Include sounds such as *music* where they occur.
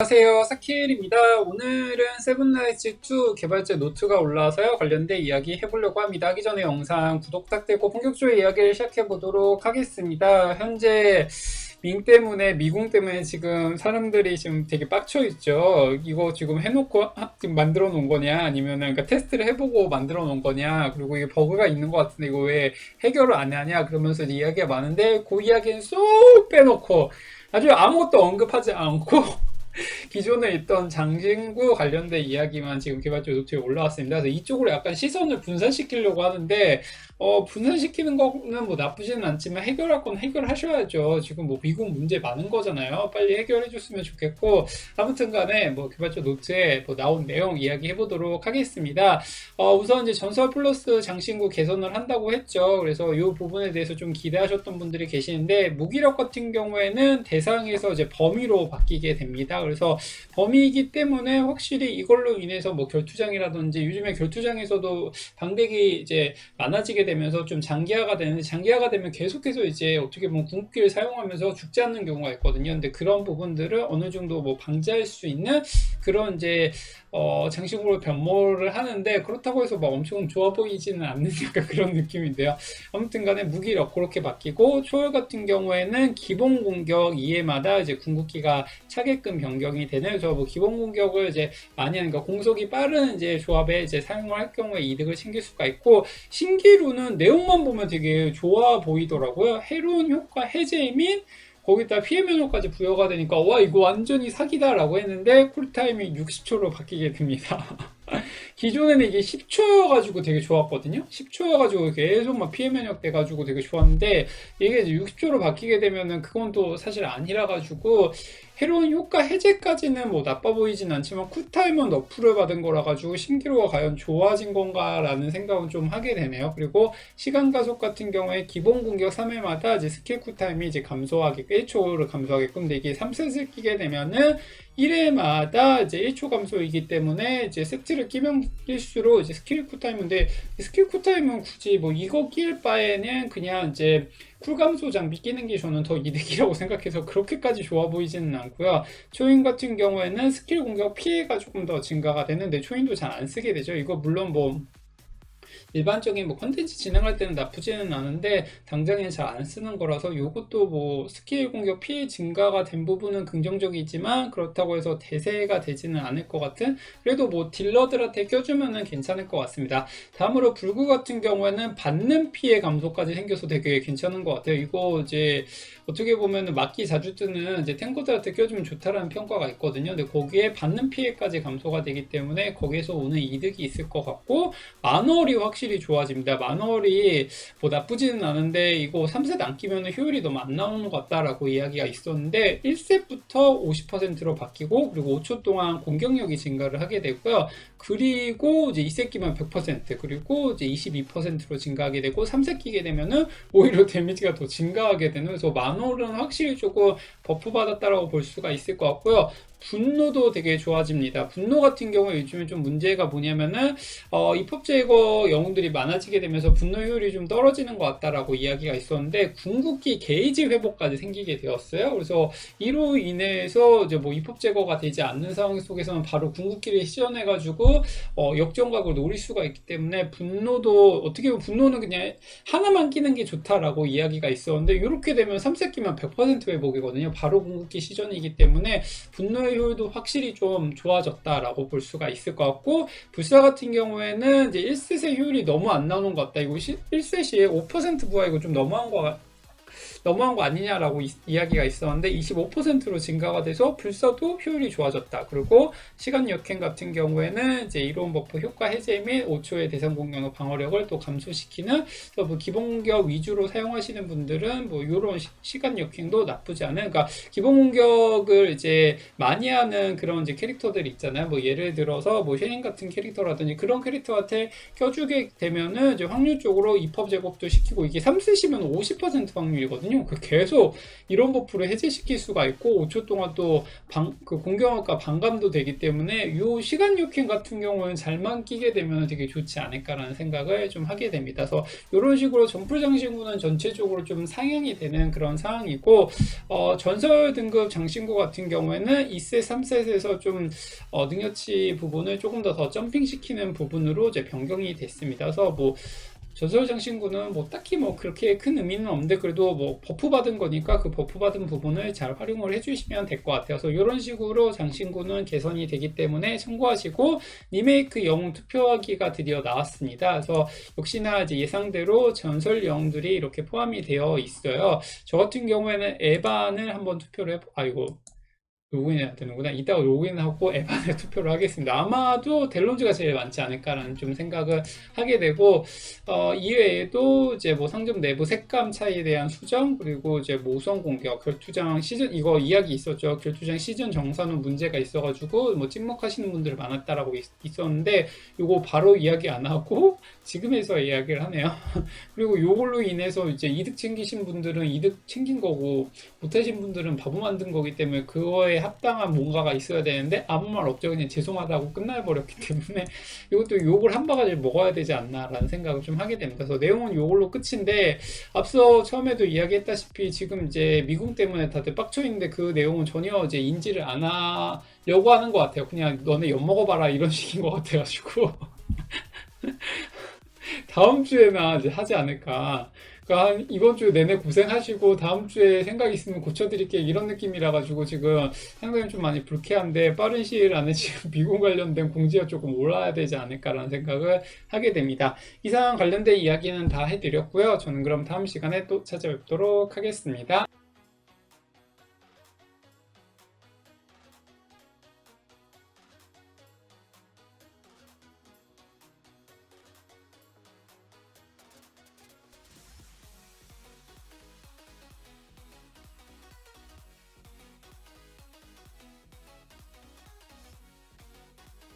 안녕하세요. 사키엘입니다. 오늘은 세븐라이츠 2 개발자 노트가 올라와서요. 관련된 이야기 해보려고 합니다. 하기 전에 영상 구독 부탁드리고 본격적으로 이야기를 시작해 보도록 하겠습니다. 현재 밍 때문에 미궁 때문에 지금 사람들이 지금 되게 빡쳐 있죠. 이거 지금 해놓고 하- 지금 만들어 놓은 거냐? 아니면은 그러니까 테스트를 해보고 만들어 놓은 거냐? 그리고 이게 버그가 있는 것 같은데 이거 왜 해결을 안 하냐? 그러면서 이야기가 많은데 그 이야기는 쏙 빼놓고 아주 아무것도 언급하지 않고 *laughs* 기존에 있던 장신구 관련된 이야기만 지금 개발자 노트에 올라왔습니다. 그래서 이쪽으로 약간 시선을 분산시키려고 하는데, 어, 분산시키는 거는 뭐 나쁘지는 않지만 해결할 건 해결하셔야죠. 지금 뭐 미국 문제 많은 거잖아요. 빨리 해결해 줬으면 좋겠고, 아무튼 간에 뭐 개발자 노트에 뭐 나온 내용 이야기 해보도록 하겠습니다. 어, 우선 이제 전설 플러스 장신구 개선을 한다고 했죠. 그래서 이 부분에 대해서 좀 기대하셨던 분들이 계시는데, 무기력 같은 경우에는 대상에서 이제 범위로 바뀌게 됩니다. 그래서 범위이기 때문에 확실히 이걸로 인해서 뭐 결투장이라든지 요즘에 결투장에서도 방백이 이제 많아지게 되면서 좀 장기화가 되는데 장기화가 되면 계속해서 이제 어떻게 보면 궁극기를 사용하면서 죽지 않는 경우가 있거든요. 근데 그런 부분들을 어느 정도 뭐 방지할 수 있는 그런 이제 어, 장식으로 변모를 하는데 그렇다고 해서 막 엄청 좋아 보이지는 않는 *laughs* 약간 그런 느낌인데요. 아무튼 간에 무기력 그렇게 바뀌고 초월 같은 경우에는 기본 공격 2회마다 이제 궁극기가 차게끔 변경이 되는 그래서 뭐 기본 공격을 이제 많이 하는 거 공속이 빠른 이제 조합에 이제 사용을 할 경우에 이득을 챙길 수가 있고 신기루는 내용만 보면 되게 좋아 보이더라고요. 해로운 효과 해제 및 거기다 피해 면허까지 부여가 되니까 와 이거 완전히 사기다라고 했는데 쿨타임이 60초로 바뀌게 됩니다. *laughs* 기존에는 이게 10초여가지고 되게 좋았거든요. 10초여가지고 계속 막 피해 면역 돼가지고 되게 좋았는데 이게 이제 60초로 바뀌게 되면은 그건 또 사실 아니라가지고 해로운 효과 해제까지는 뭐 나빠 보이진 않지만 쿨타임은 너프를 받은 거라 가지고 신기루가 과연 좋아진 건가라는 생각은 좀 하게 되네요. 그리고 시간 가속 같은 경우에 기본 공격 3회마다 이제 스킬 쿨타임이 이제 감소하게끔 1초를 감소하게끔 이게 3셋을 끼게 되면은 1회마다 이제 1초 감소이기 때문에 이제 세트를 끼면 낄수록 이제 스킬 쿨타임인데 이 스킬 쿨타임은 굳이 뭐 이거 낄 바에는 그냥 이제 쿨감소 장비 끼는 게 저는 더 이득이라고 생각해서 그렇게까지 좋아 보이지는 않고요. 초인 같은 경우에는 스킬 공격 피해가 조금 더 증가가 되는데 초인도 잘 안 쓰게 되죠. 이거 물론 뭐 일반적인 뭐 컨텐츠 진행할 때는 나쁘지는 않은데 당장엔 잘안 쓰는 거라서 이것도 뭐 스킬 공격 피해 증가가 된 부분은 긍정적이지만 그렇다고 해서 대세가 되지는 않을 것 같은 그래도 뭐 딜러들한테 껴주면은 괜찮을 것 같습니다. 다음으로 불구 같은 경우에는 받는 피해 감소까지 생겨서 되게 괜찮은 것 같아요. 이거 이제 어떻게 보면은 맞기 자주 뜨는 이제 탱커들한테 껴주면 좋다라는 평가가 있거든요. 근데 거기에 받는 피해까지 감소가 되기 때문에 거기에서 오는 이득이 있을 것 같고 마nu얼이 확실히 좋아집니다. 마누얼이 뭐 나쁘지는 않은데 이거 3셋 안 끼면 효율이 너무 안 나오는 것 같다라고 이야기가 있었는데 1셋부터 50%로 바뀌고 그리고 5초 동안 공격력이 증가를 하게 되고요. 그리고 이제 2셋 끼면 100% 그리고 이제 22%로 증가하게 되고 3셋 끼게 되면은 오히려 데미지가 더 증가하게 되는 그래서 마누얼은 확실히 조금 버프 받았다라고 볼 수가 있을 것 같고요. 분노도 되게 좋아집니다. 분노 같은 경우에 요즘에 좀 문제가 뭐냐면은 어, 입법 제거 영웅들이 많아지게 되면서 분노 효율이 좀 떨어지는 것 같다라고 이야기가 있었는데 궁극기 게이지 회복까지 생기게 되었어요. 그래서 이로 인해서 이제 뭐 입법 제거가 되지 않는 상황 속에서는 바로 궁극기를 시전해가지고 어, 역전각을 노릴 수가 있기 때문에 분노도 어떻게 보면 분노는 그냥 하나만 끼는 게 좋다라고 이야기가 있었는데 이렇게 되면 3세 끼면 100% 회복이거든요. 바로 궁극기 시전이기 때문에 분노의 효율도 확실히 좀 좋아졌다라고 볼 수가 있을 것 같고 불사 같은 경우에는 이제 1셋의 효율이 너무 안 나오는 것 같다. 이거 1셋이 5% 부하 이거 좀 너무한 거 같- 너무한 거 아니냐라고 이, 이야기가 있었는데 25%로 증가가 돼서 불사도 효율이 좋아졌다. 그리고 시간 역행 같은 경우에는 이제 이로운 버프 효과 해제 및 5초의 대상 공격의 방어력을 또 감소시키는 뭐 기본 공격 위주로 사용하시는 분들은 뭐 이런 시 간 역행도 나쁘지 않은 그러니까 기본 공격을 이제 많이 하는 그런 이제 캐릭터들 있잖아요. 뭐 예를 들어서 뭐 쉐인 같은 캐릭터라든지 그런 캐릭터한테 껴주게 되면은 이제 확률적으로 입법 제곱도 시키고 이게 3세시면 50% 확률이거든요. 있거든요. 그 계속 이런 버프를 해제시킬 수가 있고 5초 동안 또 방, 그 공격과 반감도 되기 때문에 이 시간 요킹 같은 경우는 잘만 끼게 되면 되게 좋지 않을까라는 생각을 좀 하게 됩니다. 그래서 이런 식으로 점프 장신구는 전체적으로 좀 상향이 되는 그런 상황이고 어, 전설 등급 장신구 같은 경우에는 2셋, 3셋에서 좀 어, 능력치 부분을 조금 더 더 점핑시키는 부분으로 이제 변경이 됐습니다. 그래서 뭐 전설 장 신구는 뭐 딱히 뭐 그렇게 큰 의미는 없는데 그래도 뭐 버프 받은 거니까 그 버프 받은 부분을 잘 활용을 해주시면 될 것 같아요. 그래서 이런 식으로 장신구는 개선이 되기 때문에 참고하시고 리메이크 영웅 투표하기가 드디어 나왔습니다. 그래서 역시나 이제 예상대로 전설 영웅들이 이렇게 포함이 되어 있어요. 저 같은 경우에는 에반을 한번 투표를 해, 아이고. 로그인해야 되는구나. 이따가 로그인하고 *laughs* 에반에 투표를 하겠습니다. 아마도 델론즈가 제일 많지 않을까라는 좀 생각을 하게 되고, 어, 이외에도 이제 뭐 상점 내부 색감 차이에 대한 수정, 그리고 이제 모성 공격, 결투장 시즌, 이거 이야기 있었죠. 결투장 시즌 정산은 문제가 있어가지고, 뭐 찍먹하시는 분들 많았다라고 있, 있었는데, 요거 바로 이야기 안 하고, *laughs* 지금에서 이야기를 하네요. *laughs* 그리고 요걸로 인해서 이제 이득 챙기신 분들은 이득 챙긴 거고, 못하신 분들은 바보 만든 거기 때문에 그거에 합당한 뭔가가 있어야 되는데 아무 말 없죠 그냥 죄송하다고 끝나버렸기 *laughs* 때문에 이것도 욕을 한 바가지 먹어야 되지 않나라는 생각을 좀 하게 됩니다. 그래서 내용은 요걸로 끝인데 앞서 처음에도 이야기했다시피 지금 이제 미국 때문에 다들 빡쳐 있는데 그 내용은 전혀 이제 인지를 안 하려고 하는 것 같아요. 그냥 너네 엿 먹어봐라 이런 *laughs* 식인 것 같아가지고 다음 주에나 이제 하지 않을까. 그러니까 한 이번 주 내내 고생하시고 다음 주에 생각 있으면 고쳐드릴게 이런 느낌이라 가지고 지금 상당히 좀 많이 불쾌한데 빠른 시일 안에 지금 *laughs* 미국 관련된 공지가 조금 올라야 되지 않을까라는 생각을 하게 됩니다. 이상 관련된 이야기는 다 해드렸고요. 저는 그럼 다음 시간에 또 찾아뵙도록 하겠습니다.